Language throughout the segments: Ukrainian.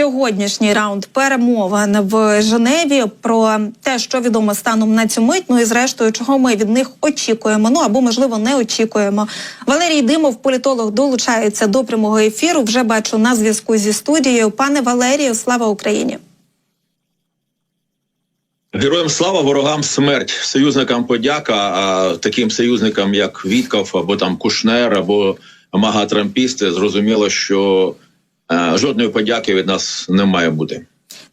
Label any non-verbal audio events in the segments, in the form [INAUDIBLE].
сьогоднішній раунд перемовин в Женеві про те, що відомо станом на цю мить. Ну і зрештою, чого ми від них очікуємо. Ну або можливо не очікуємо. Валерій Димов, політолог, долучається до прямого ефіру. Вже бачу на зв'язку зі студією. Пане Валерію, слава Україні. Героям слава, ворогам смерть, союзникам подяка, а таким союзникам, як Вітков, або там Кушнер, або Мага Трампісти, зрозуміло, що жодної подяки від нас не має бути.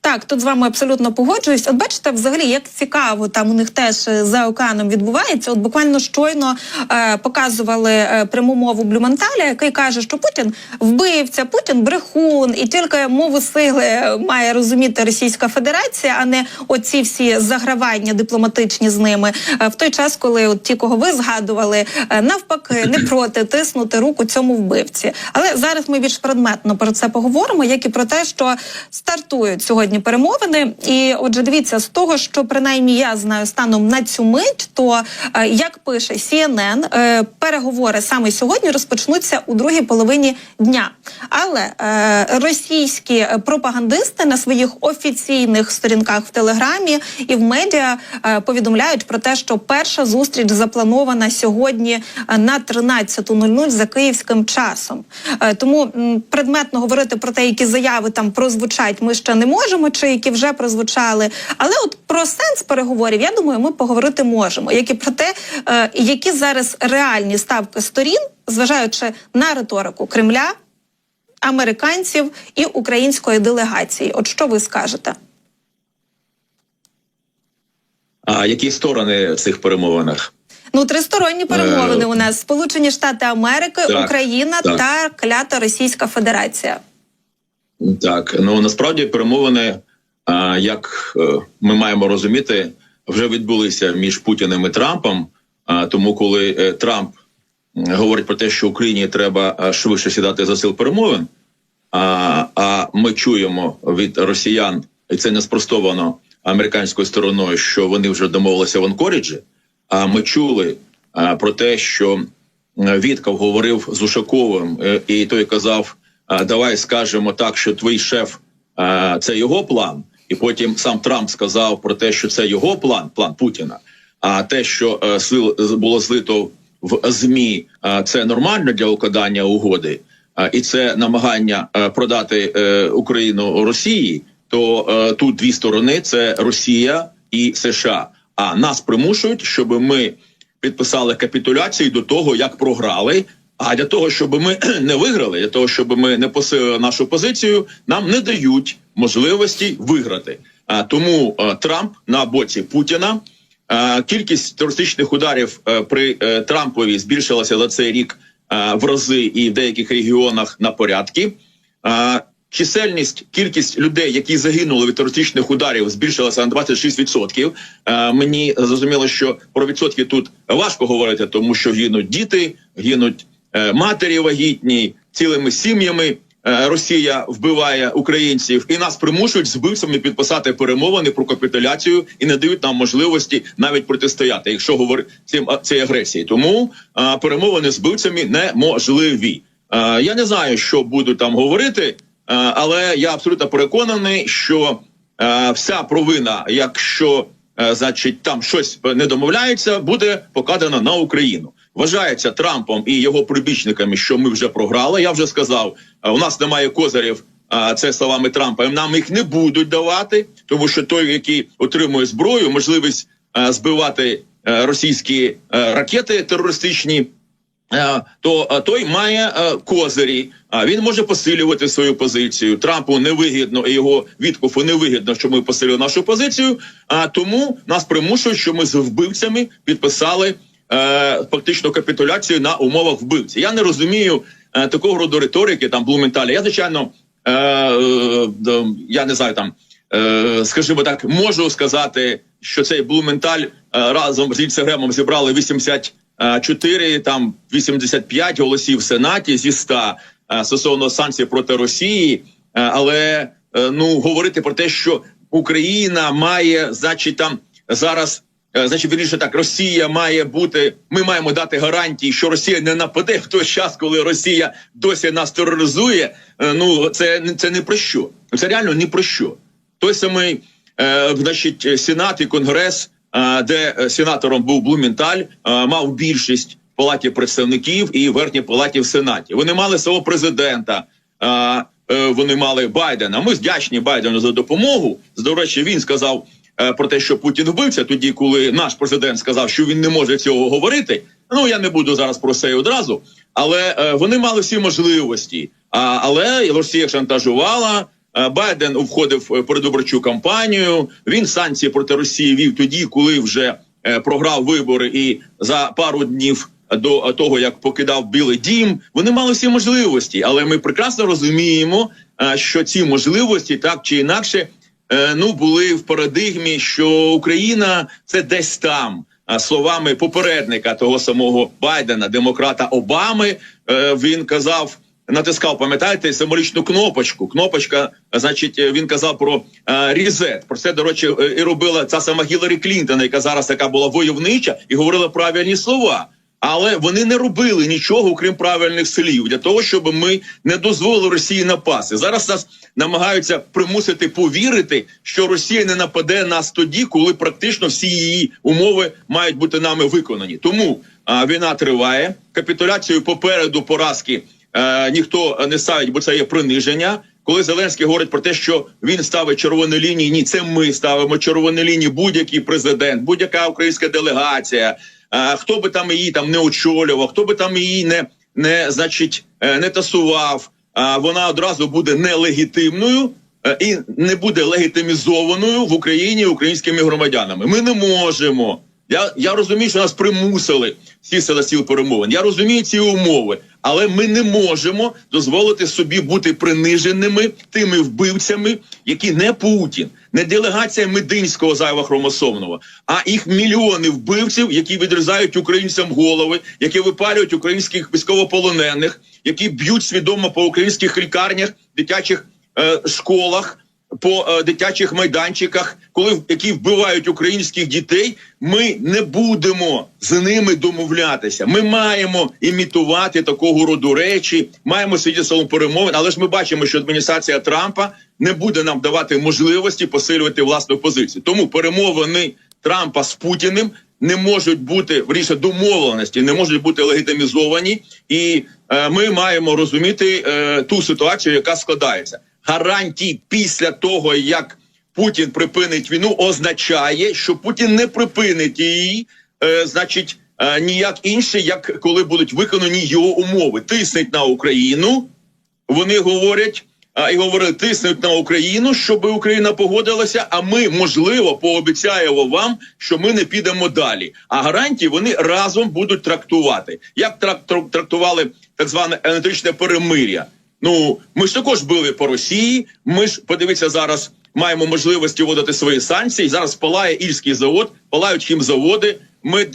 Так, тут з вами абсолютно погоджуюсь. От бачите, взагалі, як цікаво там у них теж е, за океаном відбувається. От буквально щойно е, показували е, пряму мову Блюменталя, який каже, що Путін вбивця, Путін брехун, і тільки мову сили має розуміти Російська Федерація, а не оці всі загравання дипломатичні з ними. Е, в той час, коли от ті, кого ви згадували, е, навпаки, не проти тиснути руку цьому вбивці. Але зараз ми більш предметно про це поговоримо, як і про те, що стартують сьогодні перемовини. І отже, дивіться, з того, що принаймні я знаю станом на цю мить, то е, як пише CNN, е, переговори саме сьогодні розпочнуться у другій половині дня. Але е, російські пропагандисти на своїх офіційних сторінках в телеграмі і в медіа повідомляють про те, що перша зустріч запланована сьогодні на 13.00 за київським часом. Тому предметно говорити про те, які заяви там прозвучать, ми ще не можемо, чи які вже прозвучали. Але от про сенс переговорів, я думаю, ми поговорити можемо. Як і про те, е, які зараз реальні ставки сторін, зважаючи на риторику Кремля, американців і української делегації. От що ви скажете? А які сторони в цих перемовинах? Ну, тристоронні перемовини у нас Сполучені Штати Америки, Так, Україна так. та клята Російська Федерація. Так, ну насправді перемовини, як е, ми маємо розуміти, вже відбулися між Путіним і Трампом. Тому, коли е, Трамп говорить про те, що Україні треба швидше сідати за сил перемовин, а, ми чуємо від росіян, і це не спростовано американською стороною, що вони вже домовилися в Анкоріджі. А ми чули про те, що Вітков говорив з Ушаковим, е, і той казав: давай скажемо так, що твій шеф це його план. І потім сам Трамп сказав про те, що це його план, план Путіна. А те, що е, сил було злито в змі, це нормально для укладання угоди, і це намагання е, продати е, Україну Росії. То тут дві сторони: це Росія і США. А нас примушують, щоб ми підписали капітуляцію до того, як програли. А для того, щоб ми [CLEARS THROAT] не виграли, для того, щоб ми не посилили нашу позицію, нам не дають можливості виграти. Тому Трамп на боці Путіна. Кількість терористичних ударів е, при е, Трампові збільшилася за цей рік е, в рази і в деяких регіонах на порядки. Чисельність, кількість людей, які загинули від терористичних ударів, збільшилася на 26%. Е, Мені зрозуміло, що про відсотки тут важко говорити, тому що гинуть діти, гинуть матері вагітні, цілими сім'ями. Е, Росія вбиває українців і нас примушують з вбивцями підписати перемовини про капітуляцію і не дають нам можливості навіть протистояти, якщо говорити цим цій агресії. Тому е, перемовини з вбивцями неможливі. Е, Я не знаю, що будуть там говорити, е, але я абсолютно переконаний, що е, вся провина, якщо е, значить там щось не домовляється, буде покладена на Україну. Вважається Трампом і його прибічниками, що ми вже програли. Я вже сказав, е, у нас немає козирів. а Це словами Трампа. Нам їх не будуть давати, тому що той, який отримує зброю, можливість е, збивати е, російські е, ракети терористичні. е, То е, той має е, козирі, а він може посилювати свою позицію. Трампу невигідно і його відкуфу невигідно, що ми посилюємо нашу позицію. А тому нас примушують, що ми з вбивцями підписали е, фактично капітуляцію на умовах вбивці. Я не розумію е, такого роду риторики там Блументаля. Я звичайно, е, е, я не знаю там. Е, скажімо так, можу сказати, що цей Блументаль е, разом з Інстаграмом зібрали 84, там 85 голосів в Сенаті зі 100 е, стосовно санкцій проти Росії. Е, але е, ну говорити про те, що Україна має, значить, там зараз Е, Значить, вірніше так, Росія має бути. Ми маємо дати гарантії, що Росія не нападе в той час, коли Росія досі нас тероризує. Е, Ну це це не про що. Це реально не про що. Той самий, е, значить, Сенат і Конгрес, е, де е, сенатором був Блументаль, е, мав більшість в палаті представників і верхній палаті в Сенаті. Вони мали свого президента. е, е, Вони мали Байдена. Ми вдячні Байдену за допомогу. До речі, він сказав е, про те, що Путін вбивця, тоді, коли наш президент сказав, що він не може цього говорити. Ну я не буду зараз про це одразу, але е, вони мали всі можливості. А, але Росія шантажувала. е, Байден входив в передвиборчу кампанію. Він санкції проти Росії вів тоді, коли вже е, програв вибори, і за пару днів до того, як покидав Білий Дім, вони мали всі можливості. Але ми прекрасно розуміємо, е, що ці можливості так чи інакше е, ну були в парадигмі, що Україна це десь там. А словами попередника того самого Байдена, демократа Обами, е, він казав. Натискав, пам'ятаєте, символічну кнопочку. Кнопочка, значить, е, він казав про е, різет. Про це, до речі, е, і робила ця сама Гіларі Клінтон, яка зараз така була войовнича, і говорила правильні слова. Але вони не робили нічого, окрім правильних слів, для того, щоб ми не дозволили Росії напасти. Зараз нас намагаються примусити повірити, що Росія не нападе нас тоді, коли практично всі її умови мають бути нами виконані. Тому а, війна триває. Капітуляцію попереду поразки е, ніхто не ставить, бо це є приниження. Коли Зеленський говорить про те, що він ставить червоні лінії, ні, це ми ставимо червоні лінії. Будь-який президент, будь-яка українська делегація, хто би там її там не очолював, хто би там її не, не значить е, не тасував. Вона одразу буде нелегітимною е, і не буде легітимізованою в Україні українськими громадянами. Ми не можемо. Я, я розумію, що нас примусили сісти на стіл перемовин. Я розумію ці умови, але ми не можемо дозволити собі бути приниженими тими вбивцями, які не Путін, не делегація Мединського зайва хромосомного, а їх мільйони вбивців, які відрізають українцям голови, які випалюють українських військовополонених, які б'ють свідомо по українських лікарнях, дитячих е, школах по е, дитячих майданчиках, коли які вбивають українських дітей, ми не будемо з ними домовлятися. Ми маємо імітувати такого роду речі, маємо сидіти салон перемовин. Але ж ми бачимо, що адміністрація Трампа не буде нам давати можливості посилювати власну позицію. Тому перемовини Трампа з Путіним не можуть бути вріше домовленості, не можуть бути легітимізовані, і е, ми маємо розуміти е, ту ситуацію, яка складається. Гарантій після того, як Путін припинить війну, означає, що Путін не припинить її, е, значить, е, ніяк інше, як коли будуть виконані його умови. Тиснуть на Україну. Вони говорять а, і говорили, тиснуть на Україну, щоб Україна погодилася. А ми, можливо, пообіцяємо вам, що ми не підемо далі. А гарантії вони разом будуть трактувати. Як трак- трак- трактували так зване електричне перемир'я? Ну ми ж також били по Росії. Ми ж подивіться зараз. Маємо можливості вводити свої санкції. Зараз палає ільський завод, палають хімзаводи. Ми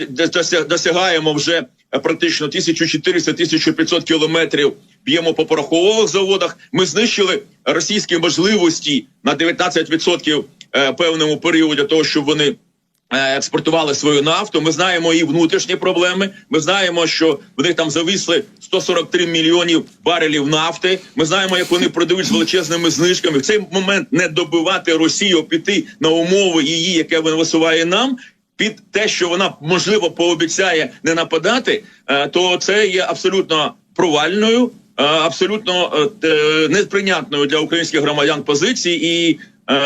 досягаємо вже е, практично 1400-1500 кілометрів. Б'ємо по порохових заводах. Ми знищили російські можливості на 19% е, певному періоді того, щоб вони експортували свою нафту. Ми знаємо і внутрішні проблеми. Ми знаємо, що в них там зависли 143 мільйонів барелів нафти. Ми знаємо, як вони продають з величезними знижками. В цей момент не добивати Росію, піти на умови її, яке вона висуває нам. Під те, що вона можливо пообіцяє не нападати, е, то це є абсолютно провальною, е, абсолютно е, неприйнятною для українських громадян позиції, і е,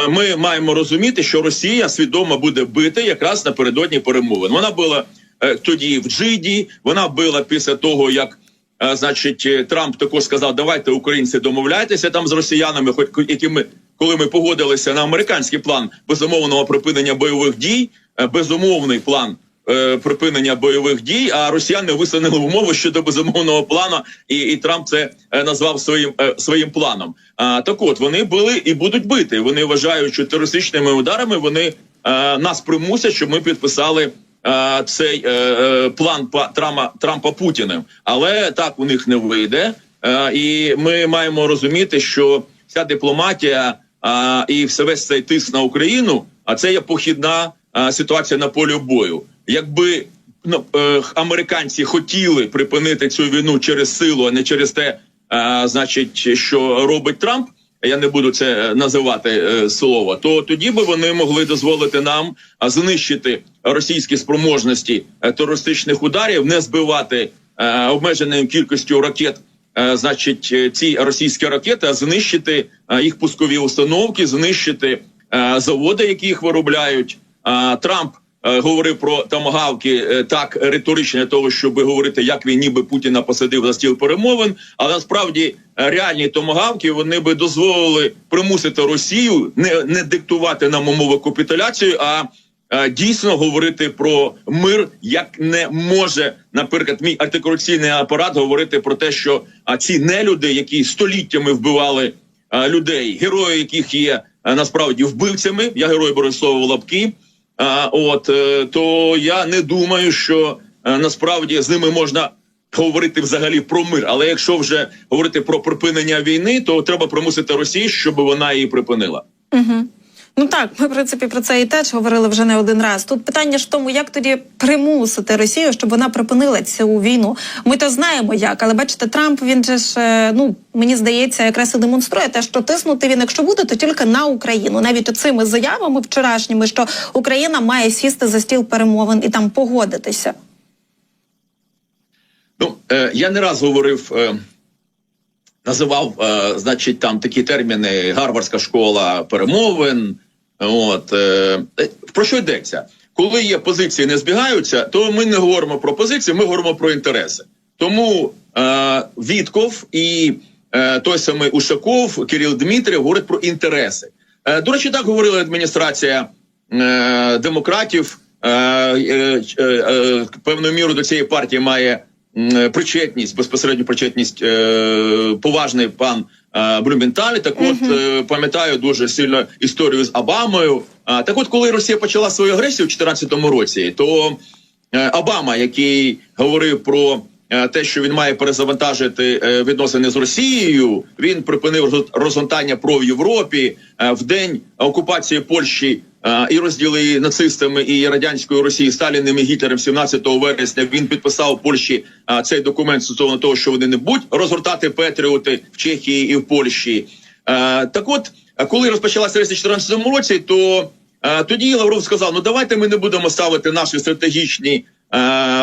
ми маємо розуміти, що Росія свідомо буде бити якраз напередодні перемовин. Вона була е, тоді в Джиді, вона била після того, як. е, Значить, е, Трамп також сказав: давайте українці домовляйтеся там з росіянами, хоч які ми коли ми погодилися на американський план безумовного припинення бойових дій, е, безумовний план е, припинення бойових дій. А росіяни висунули умови щодо безумовного плану, і, і Трамп це е, назвав своїм е, своїм планом. А так, от вони були і будуть бити. Вони вважають, що терористичними ударами вони е, нас примусять, щоб ми підписали. е, Цей е, е, план па Трампа Трампа Путіним, але так у них не вийде, Е, і ми маємо розуміти, що вся дипломатія а, і все весь цей тиск на Україну, а це є похідна е, ситуація на полі бою. Якби ну, е, американці хотіли припинити цю війну через силу, а не через те, е, значить, що робить Трамп. Я не буду це називати е, слово, то тоді би вони могли дозволити нам знищити російські спроможності е, терористичних ударів, не збивати е, обмеженою кількістю ракет, е, значить, е, ці російські ракети, знищити їх пускові установки, знищити заводи, які їх виробляють. Трамп говорив про томагавки е, так риторично для того, щоб говорити, як він ніби Путіна посадив за стіл перемовин. Але насправді е, реальні томагавки вони би дозволили примусити Росію не, не диктувати нам умови капітуляції, а е, дійсно говорити про мир, як не може, наприклад, мій артикуляційний апарат говорити про те, що ці нелюди, які століттями вбивали людей, герої, яких є насправді вбивцями, я герой Борисова Лапки. От е, то я не думаю, що е, насправді з ними можна говорити взагалі про мир. Але якщо вже говорити про припинення війни, то треба примусити Росію, щоб вона її припинила. Угу. Ну так, ми в принципі про це і теж говорили вже не один раз. Тут питання ж в тому, як тоді примусити Росію, щоб вона припинила цю війну. Ми то знаємо як, але бачите, Трамп він же ж е, ну мені здається, якраз і демонструє те, що тиснути він, якщо буде, то тільки на Україну. Навіть оцими заявами вчорашніми, що Україна має сісти за стіл перемовин і там погодитися. Ну е, я не раз говорив. Е, Називав, е, значить, там такі терміни: Гарвардська школа перемовин. От е, е, про що йдеться? Коли є позиції, не збігаються, то ми не говоримо про позиції, ми говоримо про інтереси. Тому е, Вітков і е, той самий Ушаков, Кирил Дмитрів говорять про інтереси. Е, до речі, так говорила адміністрація е, демократів. Е, е, е, е, певною мірою до цієї партії має причетність, безпосередню причетність е, поважний пан е, Блюменталь. Так от е, пам'ятаю дуже сильно історію з Обамою. Так от, коли Росія почала свою агресію в 2014 році, то е, Обама, який говорив про те, що він має перезавантажити відносини з Росією, він припинив розгортання про в Європі в день окупації Польщі і розділи нацистами і радянської Росії Сталіним і Гітлером 17 вересня. Він підписав Польщі цей документ стосовно того, що вони не будуть розгортати Петріоти в Чехії і в Польщі. Так, от, коли розпочалася агресія в 2014 році, то тоді Лавров сказав: ну давайте ми не будемо ставити наші стратегічні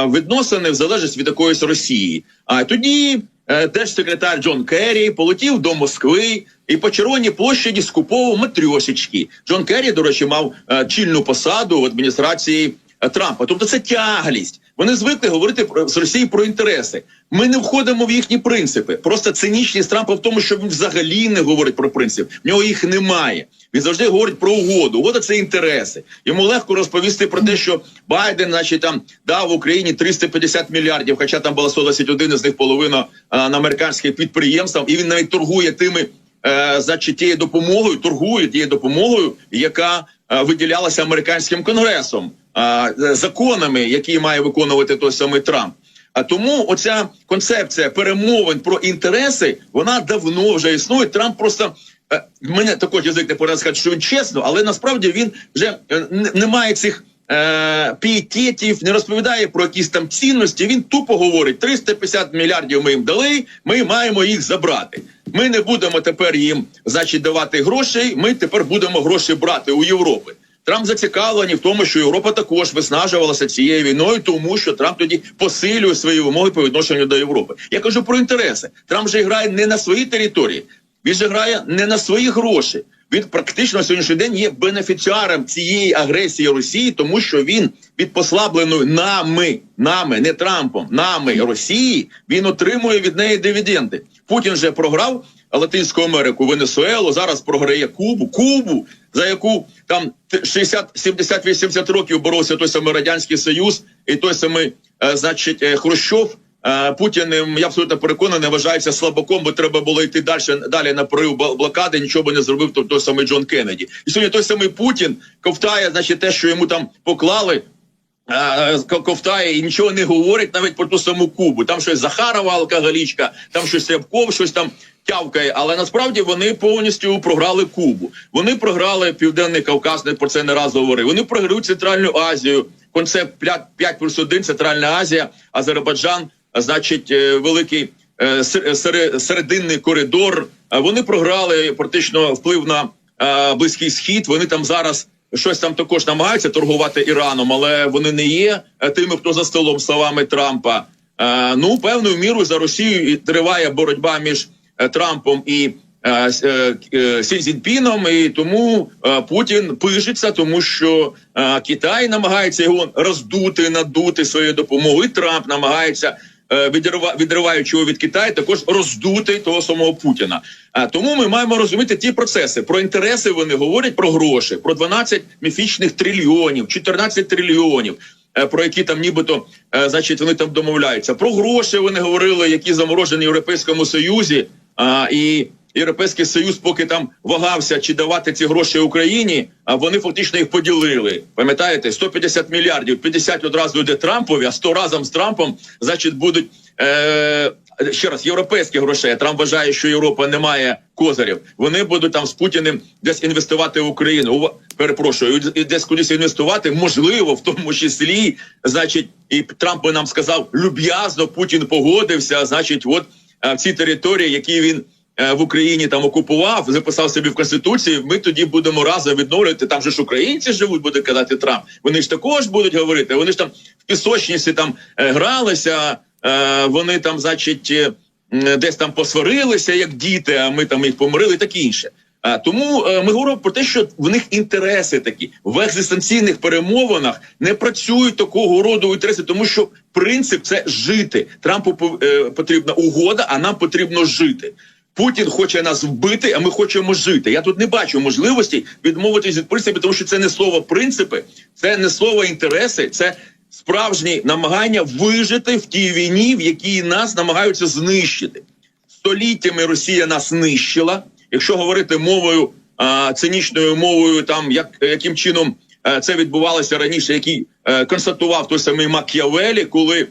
відносини в залежність від якоїсь Росії. А тоді держсекретар Джон Керрі полетів до Москви і по червоній площаді скуповував матрьосечки. Джон Керрі, до речі, мав е, чільну посаду в адміністрації е, Трампа. Тобто це тяглість. Вони звикли говорити про з Росії про інтереси. Ми не входимо в їхні принципи. Просто цинічність Трампа в тому, що він взагалі не говорить про принцип. В нього їх немає. Він завжди говорить про угоду. Угода це інтереси. Йому легко розповісти про те, що Байден, значить, там дав Україні 350 мільярдів, хоча там було 121, з них половина а, на американських підприємствах, і він навіть торгує тими. Е, значить, тією допомогою торгує тією допомогою, яка е, виділялася американським конгресом, е, законами, які має виконувати той самий Трамп. А тому оця концепція перемовин про інтереси вона давно вже існує. Трамп просто е, мене також язик не пораз сказати, що він чесно, але насправді він вже е, не має цих. Е, пієтетів, не розповідає про якісь там цінності. Він тупо говорить: 350 мільярдів ми їм дали, ми маємо їх забрати. Ми не будемо тепер їм, значить, давати грошей. Ми тепер будемо гроші брати у Європи. Трамп зацікавлений в тому, що Європа також виснажувалася цією війною, тому що Трамп тоді посилює свої вимоги по відношенню до Європи. Я кажу про інтереси. Трамп же грає не на своїй території, він же грає не на свої гроші. Він практично на сьогоднішній день є бенефіціаром цієї агресії Росії, тому що він від послабленої нами, нами, не Трампом, нами Росії, він отримує від неї дивіденди. Путін же програв Латинську Америку, Венесуелу, зараз програє Кубу, Кубу, за яку там 60, 70, 80 років боровся той самий радянський союз, і той самий, е, значить, е, Хрущов. Е, Путін, я абсолютно переконаний, вважається слабаком, бо треба було йти далі, далі на прорив блокади, нічого не зробив той, той самий Джон Кеннеді. І сьогодні той самий Путін ковтає, значить, те, що йому там поклали, ковтає і нічого не говорить навіть про ту саму Кубу. Там щось Захарова алкоголічка, там щось Рябков, щось там тявкає. Але насправді вони повністю програли Кубу. Вони програли Південний Кавказ, не про це не раз говорив. Вони програють Центральну Азію. Концепт 5 плюс 1, Центральна Азія, Азербайджан, значить, е, великий е, серединний коридор. Вони програли практично вплив на е, Близький Схід. Вони там зараз щось там також намагаються торгувати Іраном, але вони не є е, тими, хто за столом словами Трампа. Е, Ну, певною мірою за Росію і триває боротьба між е, Трампом і с- Сі Цзіньпіном, і тому Путін пишеться, тому що Китай намагається його роздути, надути своєю допомогою. Трамп намагається. Е, Відриваючи його від Китаю, також роздути того самого Путіна. А тому ми маємо розуміти ті процеси. Про інтереси вони говорять про гроші, про 12 міфічних трильйонів, 14 трильйонів, е, про які там нібито е, значить вони там домовляються. Про гроші вони говорили, які заморожені в Європейському Союзі. А, і Європейський Союз, поки там вагався, чи давати ці гроші Україні, а вони фактично їх поділили. Пам'ятаєте, 150 мільярдів, 50 одразу йде Трампові, а 100 разом з Трампом, значить, будуть е, ще раз європейські гроші. Трамп вважає, що Європа не має козирів. Вони будуть там з Путіним десь інвестувати в Україну. Ува- Перепрошую, десь кудись інвестувати, можливо, в тому числі, значить, і Трамп би нам сказав люб'язно, Путін погодився. Значить, от е, в ці території, які він е, в Україні там окупував, записав собі в конституції. Ми тоді будемо разом відновлювати. Там же ж українці живуть, буде казати Трамп. Вони ж також будуть говорити. Вони ж там в пісочниці там е, гралися. е, Вони там, значить, е, десь там посварилися, як діти. А ми там їх помирили, і таке інше. А тому е, ми говоримо про те, що в них інтереси такі в екзистенційних перемовинах не працюють такого роду інтереси, тому що принцип це жити. Трампу е, потрібна угода, а нам потрібно жити. Путін хоче нас вбити, а ми хочемо жити. Я тут не бачу можливості відмовитись від принципів, тому що це не слово принципи, це не слово інтереси, це справжні намагання вижити в тій війні, в якій нас намагаються знищити. Століттями Росія нас нищила. Якщо говорити мовою а, цинічною мовою, там як яким чином е, це відбувалося раніше, який е, констатував той самий Мак'явелі, коли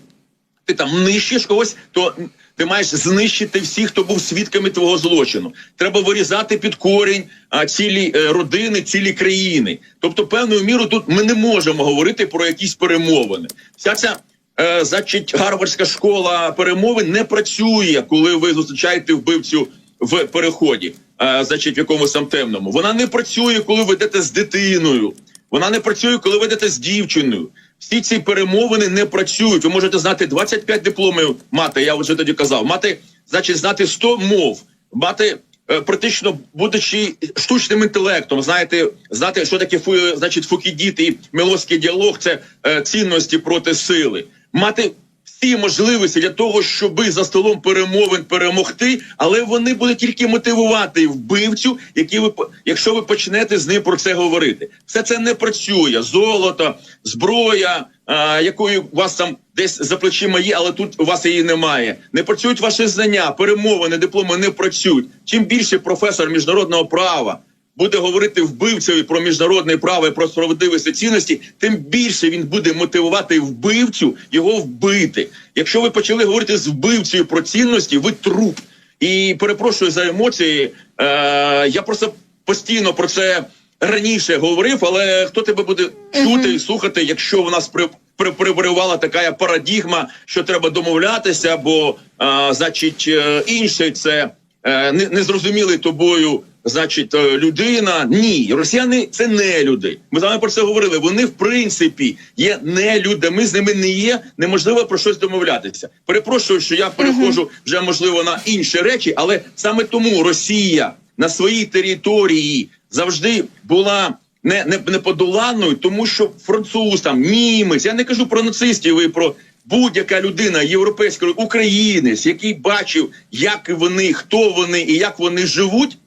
ти там нищиш когось, то ти маєш знищити всіх, хто був свідками твого злочину. Треба вирізати під корінь а, цілі е, родини, цілі країни. Тобто, певною мірою тут ми не можемо говорити про якісь перемовини. Вся ця е, значить, гарвардська школа перемовин не працює, коли ви зустрічаєте вбивцю в переході, е, значить, в якомусь там темному. Вона не працює, коли ви йдете з дитиною. Вона не працює, коли ви йдете з дівчиною. Всі ці перемовини не працюють. Ви можете знати 25 дипломів мати, я вже тоді казав. Мати, значить, знати 100 мов, мати е, практично будучи штучним інтелектом, знаєте, знати, що таке фу, значить, фукідіт і мелоський діалог це е, цінності проти сили. Мати всі можливості для того, щоби за столом перемовин перемогти, але вони будуть тільки мотивувати вбивцю, які ви якщо ви почнете з ним про це говорити. Все це не працює. Золото, зброя, а, якої у вас там десь за плечима є, але тут у вас її немає. Не працюють ваші знання, перемовини, дипломи не працюють. Чим більше професор міжнародного права буде говорити вбивцеві про міжнародне право і про справедливість цінності, тим більше він буде мотивувати вбивцю його вбити. Якщо ви почали говорити з вбивцею про цінності, ви труп. І перепрошую за емоції. Е, я просто постійно про це раніше говорив, але хто тебе буде чути і слухати, якщо в нас при, при, прибривала така парадігма, що треба домовлятися, бо е, значить е, інший це е, не- незрозумілий тобою. Значить, е, людина ні, росіяни це не люди. Ми з вами про це говорили. Вони в принципі є не люди. Ми з ними не є. Неможливо про щось домовлятися. Перепрошую, що я переходжу вже можливо на інші речі, але саме тому Росія на своїй території завжди була не, не, неподоланною, тому що француз там, німець, я не кажу про нацистів і про будь-яка людина європейська, українець, який бачив, як вони, хто вони і як вони живуть.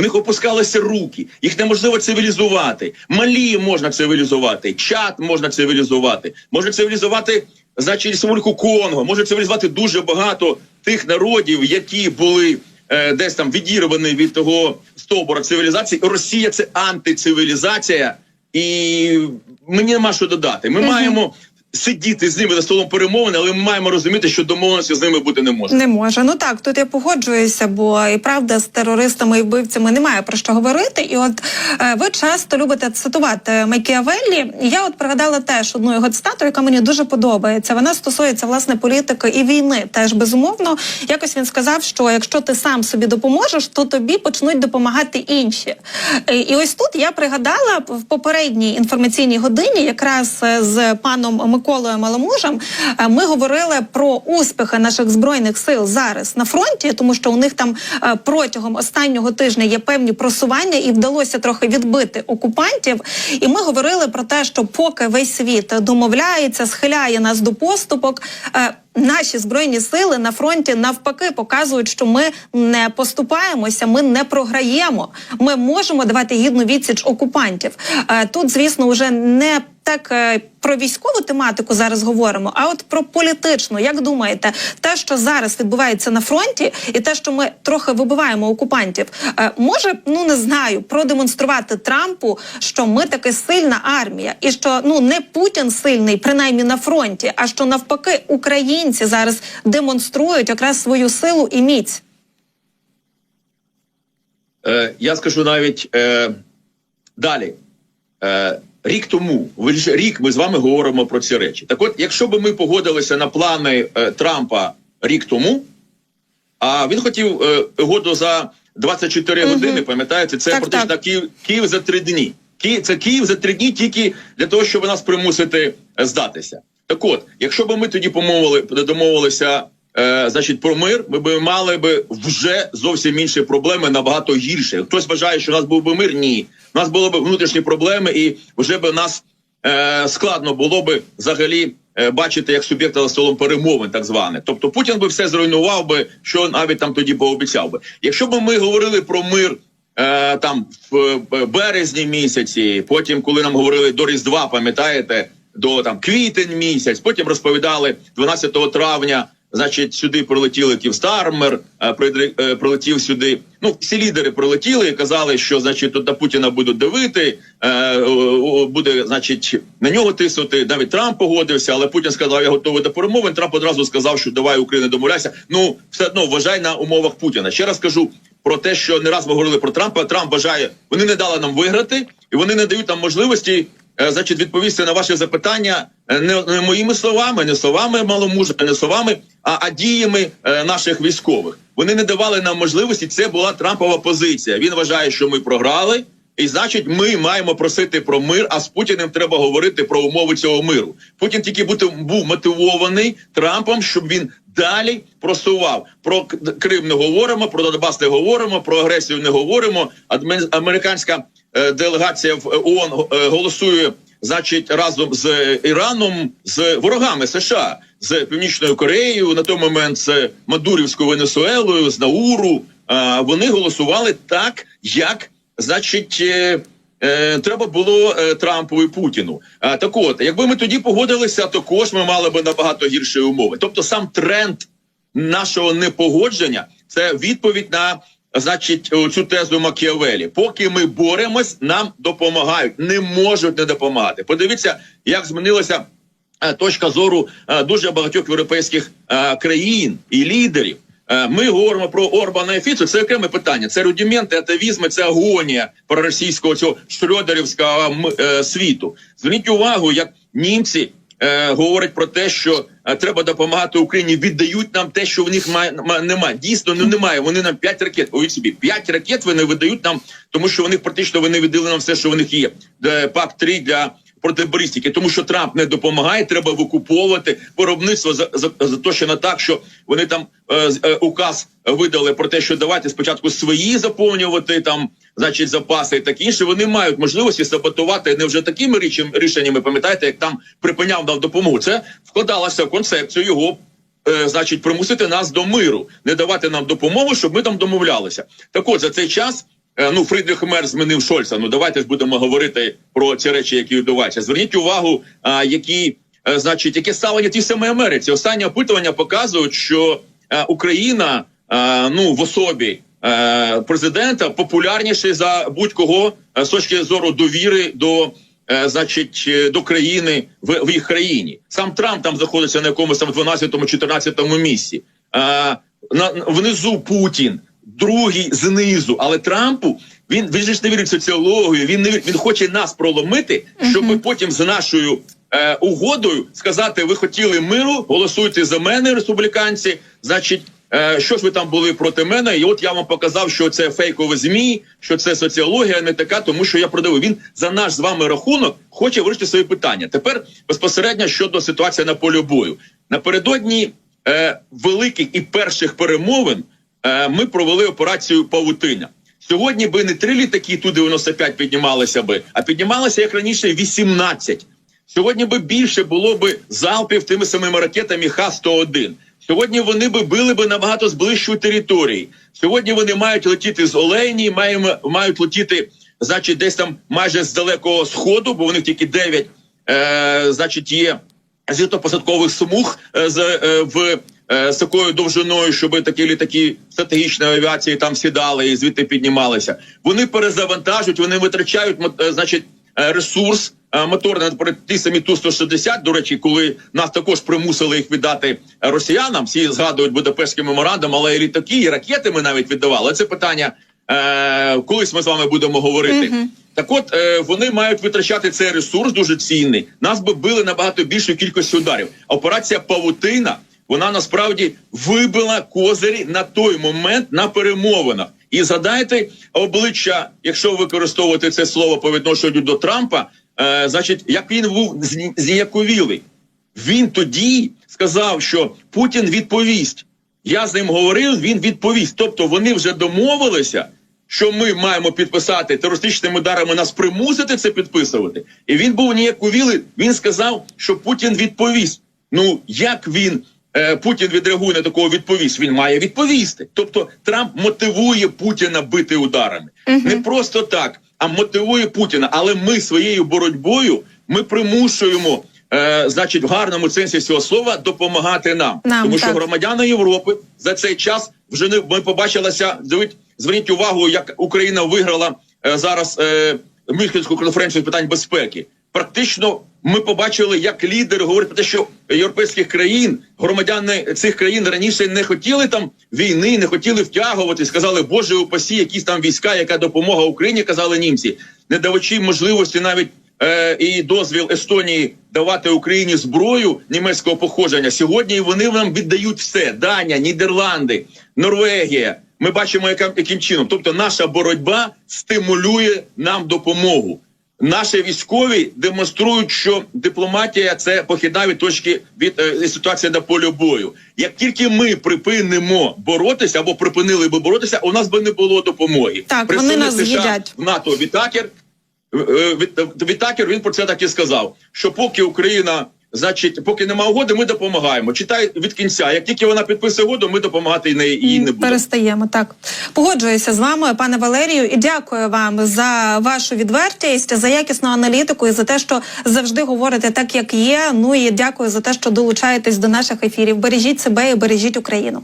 У них опускалися руки, їх неможливо цивілізувати. Малі можна цивілізувати, чат можна цивілізувати, можна цивілізувати, значить, Республіку Конго, може цивілізувати дуже багато тих народів, які були е, десь там відірвані від того стовбура цивілізації. Росія це антицивілізація, і мені нема що додати. Ми маємо сидіти з ними за столом перемовин, але ми маємо розуміти, що домовленості з ними бути не може. Не може. Ну так, тут я погоджуюся, бо і правда з терористами і вбивцями немає про що говорити. І от е, ви часто любите цитувати Макіавеллі. Я от пригадала теж одну його цитату, яка мені дуже подобається. Вона стосується власне політики і війни. Теж безумовно. Якось він сказав, що якщо ти сам собі допоможеш, то тобі почнуть допомагати інші. Е, І ось тут я пригадала в попередній інформаційній годині, якраз е, з паном Миколою Маломужем, е, ми говорили про успіхи наших збройних сил зараз на фронті, тому що у них там е, протягом останнього тижня є певні просування, і вдалося трохи відбити окупантів. І ми говорили про те, що поки весь світ домовляється, схиляє нас до поступок. е, Наші збройні сили на фронті навпаки показують, що ми не поступаємося, ми не програємо. Ми можемо давати гідну відсіч окупантів. Тут, звісно, вже не так е, про військову тематику зараз говоримо, а от про політичну. Як думаєте, те, що зараз відбувається на фронті, і те, що ми трохи вибиваємо окупантів, е, може ну не знаю, продемонструвати Трампу, що ми таки сильна армія, і що ну не Путін сильний, принаймні на фронті, а що навпаки українці зараз демонструють якраз свою силу і міць. Е, я скажу навіть е, далі. Е, рік тому, рік ми з вами говоримо про ці речі. Так от, якщо б ми погодилися на плани е, Трампа рік тому, а він хотів е, угоду за 24 Мгм. години, пам'ятаєте, це Так, практично так. Київ, Київ за три дні. Ки, це Київ за три дні тільки для того, щоб нас примусити здатися. Так от, якщо б ми тоді помовили, домовилися е, значить, про мир, ми б мали б вже зовсім інші проблеми, набагато гірше. Хтось вважає, що у нас був би мир? Ні. У нас були б внутрішні проблеми, і вже б нас е, складно було би взагалі е, бачити як суб'єкта за столом перемовин, так званих. Тобто Путін би все зруйнував би, що навіть там тоді пообіцяв би. Якщо б ми говорили про мир. Е, там в березні місяці, потім, коли нам говорили до Різдва, пам'ятаєте, до там квітень місяць, потім розповідали 12 травня. Значить, сюди прилетіли Ківстармер, е, придри- е, прилетів сюди. Ну, всі лідери прилетіли і казали, що значить тут на Путіна будуть дивити, е, буде, значить, на нього тиснути. Навіть Трамп погодився, але Путін сказав, я готовий до перемовин. Трамп одразу сказав, що давай Україна домовляйся. Ну, все одно вважай на умовах Путіна. Ще раз кажу про те, що не раз ми говорили про Трампа. Трамп бажає, вони не дали нам виграти, і вони не дають нам можливості. Значить, відповісти на ваші запитання не, не моїми словами, не словами маломужа, не словами, а, а діями е, наших військових. Вони не давали нам можливості. Це була Трампова позиція. Він вважає, що ми програли, і значить, ми маємо просити про мир. А з Путіним треба говорити про умови цього миру. Путін тільки бути був мотивований Трампом, щоб він далі просував. Про Крим не говоримо, про Донбас не говоримо, про агресію не говоримо. Американська е, делегація в ООН е, голосує. Значить, разом з Іраном, з ворогами США, з Північною Кореєю, на той момент з Мадурівською Венесуелою, з Науру. Вони голосували так, як значить. е, Е, треба було е, Трампу і Путіну. Так от, якби ми тоді погодилися, також ми мали би набагато гірші умови. Тобто, сам тренд нашого непогодження це відповідь на значить цю тезу Макіавелі. Поки ми боремось, нам допомагають, не можуть не допомагати. Подивіться, як змінилася е, точка зору е, дуже багатьох європейських е, країн і лідерів. Е, Ми говоримо про Орбана і Фіцу, це окреме питання. Це рудименти, атавізми, це агонія проросійського цього шрёдерівського е, світу. Зверніть увагу, як німці е, говорять про те, що е, треба допомагати Україні, віддають нам те, що в них має немає. Дійсно, ну немає. Вони нам 5 ракет. Уявіть собі, 5 ракет вони видають нам, тому що вони практично вони віддали нам все, що в них є. ПАК 3 для проти балістики, тому що Трамп не допомагає, треба викуповувати виробництво за, за, заточено так, що вони там е, е, указ видали про те, що давайте спочатку свої заповнювати там, значить, запаси і таке інше. Вони мають можливості саботувати не вже такими річем- рішеннями. Пам'ятаєте, як там припиняв нам допомогу. Це вкладалося в концепцію його. е, Значить, примусити нас до миру, не давати нам допомогу, щоб ми там домовлялися. Так от за цей час ну Фрідріх Мер змінив Шольца. Ну давайте ж будемо говорити про ці речі, які відбуваються. Зверніть увагу, а, які е, значить, яке ставлення ті самій Америці. Останні опитування показують, що е, Україна е, ну в особі е, президента популярніший за будь-кого е, з точки зору довіри до е, значить, е, до країни в, в їх країні. Сам Трамп там знаходиться на якомусь там 12-14 місці. Е, на, внизу Путін, другий знизу. Але Трампу він, він же ж не вірить в соціологію. Він не вірить, він хоче нас проломити, щоб потім з нашою е, угодою сказати: ви хотіли миру, голосуйте за мене, республіканці. Значить, е, що ж ви там були проти мене? І от я вам показав, що це фейкові змі, що це соціологія не така, тому що я продаю. Він за наш з вами рахунок хоче вирішити свої питання. Тепер безпосередньо щодо ситуації на полі бою. Напередодні е, великих і перших перемовин ми провели операцію Павутиня. Сьогодні би не три літаки ту 95 піднімалися би, а піднімалося як раніше 18. Сьогодні би більше було би залпів тими самими ракетами Х-101. Сьогодні вони би били би набагато з ближчої території. Сьогодні вони мають летіти з Олейні, маємо, мають летіти, значить, десь там майже з далекого сходу, бо них тільки 9, е, значить, є злітно-посадкових смуг е, з, е, в, е, з такою довжиною, щоб такі літаки стратегічної авіації там сідали і звідти піднімалися. Вони перезавантажують, вони витрачають е, значить, е, ресурс е, моторний наприклад, ті самі Ту-160, до речі, коли нас також примусили їх віддати е, росіянам, всі згадують Будапештський меморандум, але і літаки, і ракети ми навіть віддавали. Це питання е, колись ми з вами будемо говорити. Так от е, вони мають витрачати цей ресурс дуже цінний. Нас би били набагато більшу кількість ударів. Операція Павутина вона насправді вибила козирі на той момент на перемовинах. І згадайте обличчя, якщо використовувати це слово по відношенню до Трампа, е, значить, як він був зні- зніяковілий. Він тоді сказав, що Путін відповість. Я з ним говорив, він відповість. Тобто вони вже домовилися, що ми маємо підписати терористичними ударами нас примусити це підписувати. І він був ніяковілий. Він сказав, що Путін відповість. Ну як він Путін відреагує на такого відповість? Він має відповісти. Тобто Трамп мотивує Путіна бити ударами не просто так, а мотивує Путіна. Але ми своєю боротьбою ми примушуємо. Е, значить, в гарному сенсі цього слова допомагати нам, Нам, тому що громадяни Європи за цей час вже не ми побачилися. Дивіть, зверніть увагу, як Україна виграла е, зараз е, Мюнхенську конференцію з питань безпеки. Практично ми побачили, як лідери говорять про те, що європейських країн, громадяни цих країн раніше не хотіли там війни, не хотіли втягувати. Сказали, Боже упасі, якісь там війська, яка допомога Україні, казали німці, не давачи можливості навіть е, і дозвіл Естонії давати Україні зброю німецького походження. Сьогодні вони нам віддають все: Данія, Нідерланди, Норвегія. Ми бачимо, яким чином. Тобто, наша боротьба стимулює нам допомогу. Наші військові демонструють, що дипломатія це похідна від точки від е, ситуації на полі бою. Як тільки ми припинимо боротися або припинили би боротися, у нас би не було допомоги. Так, вони Представник нас США з'їдять. в НАТО Вітакер Е, Вітакер він про це так і сказав: що поки Україна, значить, поки нема угоди, ми допомагаємо. Читай від кінця. Як тільки вона підписує угоду, ми допомагати не їй не будемо. Перестаємо так. Погоджуюся з вами, пане Валерію, і дякую вам за вашу відвертість, за якісну аналітику і за те, що завжди говорите так, як є. Ну і дякую за те, що долучаєтесь до наших ефірів. Бережіть себе і бережіть Україну.